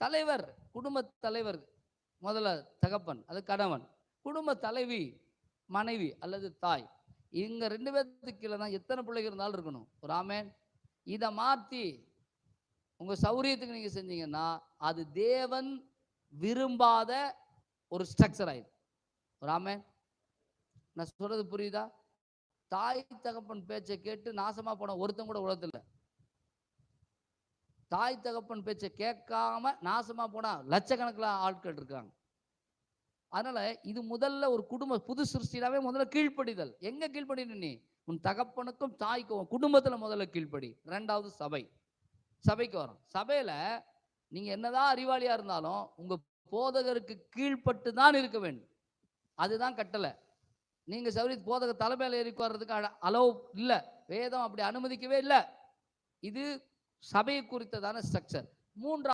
தலைவர் குடும்ப தலைவர் முதல்ல தகப்பன் அது கணவன். குடும்ப தலைவி மனைவி அல்லது தாய். இங்க ரெண்டு பேர்த்துக்கு கீழே தான் எத்தனை பிள்ளைங்க இருந்தாலும் இருக்கணும். ஒரு ஆமேன். இதை மாற்றி உங்க சௌரியத்துக்கு நீங்க செஞ்சீங்கன்னா அது தேவன் விரும்பாத ஒரு ஸ்ட்ரக்சர் ஆயிடும். ஒரு ஆமேன். நான் சொல்றது புரியுதா? தாய் தகப்பன் பேச்சை கேட்டு நாசமா போன ஒருத்தன் கூட உலகத்தில் தாய் தகப்பன் பேச்சை கேட்காம நாசமாக போனால் லட்சக்கணக்கில் ஆட்கள் இருக்காங்க. அதனால் இது முதல்ல ஒரு குடும்ப புது சிருஷ்டினாவே முதல்ல கீழ்ப்படிதல். எங்கே கீழ்ப்படினு நீ? உன் தகப்பனுக்கும் தாய்க்கும் குடும்பத்தில் முதல்ல கீழ்ப்படி. ரெண்டாவது சபை. சபைக்கு வரும். சபையில் நீங்கள் என்னதான் அறிவாளியாக இருந்தாலும் உங்கள் போதகருக்கு கீழ்ப்பட்டு தான் இருக்க வேண்டும். அதுதான் கட்டளை. நீங்கள் சௌரி போதக தலைமையில் ஏறி வர்றதுக்கு அளவு இல்லை. வேதம் அப்படி அனுமதிக்கவே இல்லை. இது சபையை குறித்ததான ஸ்ட்ரக்சர். மூன்றாவது